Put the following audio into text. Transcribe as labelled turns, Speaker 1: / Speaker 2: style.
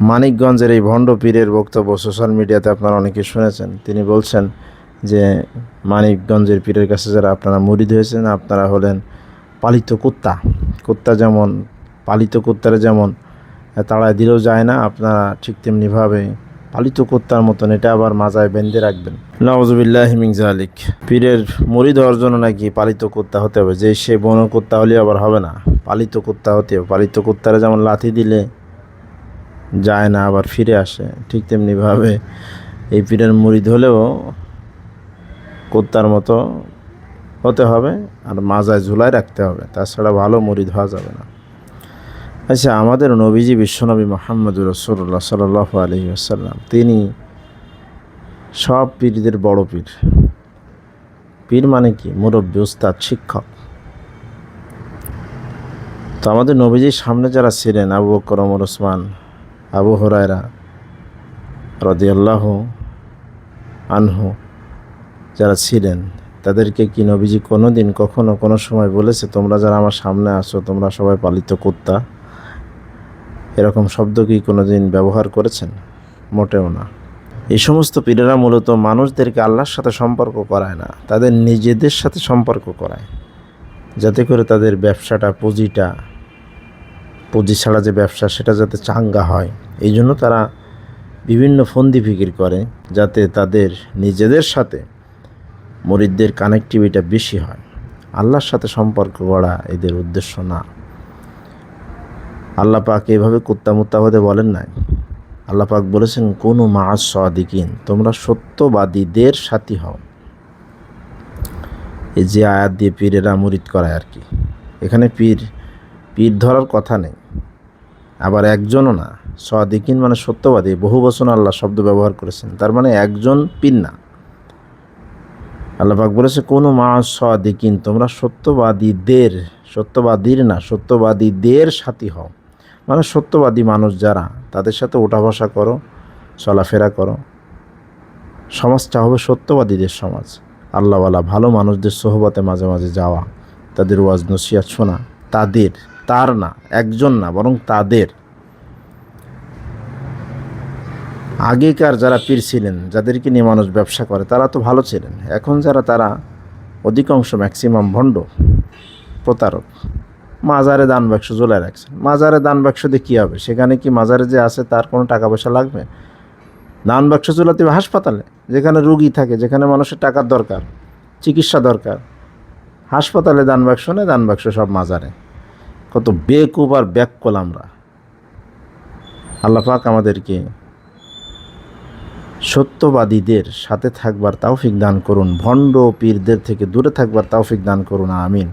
Speaker 1: মানিকগঞ্জের এই ভণ্ড পীরের বক্তব্য সোশ্যাল মিডিয়াতে আপনারা অনেকে শুনেছেন। তিনি বলছেন যে, মানিকগঞ্জের পীরের কাছে যারা আপনারা মুরিদ হয়েছেন, আপনারা হলেন পালিত কুত্তা। কুত্তা যেমন, পালিত কুত্তারা যেমন তাড়ায় দিলেও যায় না, আপনারা ঠিক তেমনিভাবে পালিত কুত্তার মতন এটা আবার মাজায় বেঁধে রাখবেন। নওয়াজবিল্লাহ মিংজা আলিক পীরের মুড়ি জন্য নাকি পালিত কুত্তা হতে হবে? যে সে বন কুত্তা হলে আবার হবে না। পালিত কুত্তা হতে হবে। পালিত কুত্তারা যেমন লাথি দিলে যায় না, আবার ফিরে আসে। ঠিক তেমনিভাবে এই পীরের মুড়িদ হলেও কুত্তার মতো হতে হবে আর মাজায় ঝুলায় রাখতে হবে। তাছাড়া ভালো মুড়িদ হওয়া যাবে না। আচ্ছা আমাদের নবীজি বিশ্বনবী মোহাম্মদুর রসুল্লাহ সাল্লাহ আলহি আসাল্লাম তিনি সব পীরদের বড় পীর। পীর মানে কি? মুরব্বী, উস্তাদ, শিক্ষক। তো আমাদের নবীজির সামনে যারা ছিলেন, আবু বকর, ওমর, ওসমান আবু হরায়রা রদিয়াল্লাহ আনহু, যারা ছিলেন, তাদেরকে কি নবীজি কোনো দিন কখনো কোনো সময় বলেছে, তোমরা যারা আমার সামনে আসো তোমরা সবাই পালিত কুত্তা এরকম শব্দ কি কোনো দিন ব্যবহার করেছেন? মোটেও না। এই সমস্ত পীরেরা মূলত মানুষদেরকে আল্লাহর সাথে সম্পর্ক করায় না, তাদের নিজেদের সাথে সম্পর্ক করায়। যাতে করে তাদের ব্যবসাটা, পুঁজিটা পুঁজি ছাড়া যে ব্যবসা, সেটা যাতে চাঙ্গা হয়। এই জন্য তারা বিভিন্ন ফন্দি ফিকির করে, যাতে তাদের নিজেদের সাথে মরিদদের কানেক্টিভিটা বেশি হয়। আল্লাহর সাথে সম্পর্ক গড়া এদের উদ্দেশ্য না। আল্লাহ পাক এভাবে কুত্তা মুত্তা হতে বলেন নাই। আল্লাহ পাক বলেছেন, কোনো মাস সদিকিন তোমরা সত্যবাদীদের সাথী হও। এই যে আয়াত দিয়ে পীরেরা মুরিদ করায় আর কি। এখানে পীর পীর ধরার কথা নেই। আবার একজনও না। সদিকিন মানে সত্যবাদী। বহু বছর আল্লাহ শব্দ ব্যবহার করেছেন। তার মানে একজন পীর না। আল্লাপাক বলেছে, কোনো মা সদিকিন, তোমরা সত্যবাদীদের, সত্যবাদীর না, সত্যবাদীদের সাথী হও। মানে সত্যবাদী মানুষ যারা, তাদের সাথে ওঠা বসা করো, চলাফেরা করো। সমাজটা হবে সত্যবাদীদের সমাজ। আল্লাহওয়ালা ভালো মানুষদের সোহবতে মাঝে মাঝে যাওয়া, তাদের ওয়াজ নসিয়াত শোনা, তাদের তার না, একজন না, বরং তাদের। আগেকার যারা পীর ছিলেন, যাদেরকে নিয়ে মানুষ ব্যবসা করে, তারা তো ভালো ছিলেন। এখন যারা তারা অধিকাংশ ম্যাক্সিমাম ভণ্ড, প্রতারক। মাজারে দান বাক্স ঝোলায় রাখছেন। মাজারে দান বাক্স দিয়ে কী হবে? সেখানে কি মাজারে যে আছে, তার কোনো টাকা পয়সা লাগবে? দান বাক্স হবে হাসপাতালে, যেখানে রুগী থাকে, যেখানে মানুষের টাকার দরকার, চিকিৎসা দরকার। হাসপাতালে দান বাক্স নেই দান বাক্স সব মাজারে। কত বেকুব আর ব্যাককল আমরা। আল্লাহ পাক আমাদেরকে সত্যবাদীদের সাথে থাকবার তাওফিক দান করুন, ভণ্ড পীরদের থেকে দূরে থাকবার তাওফিক দান করুন, আমিন।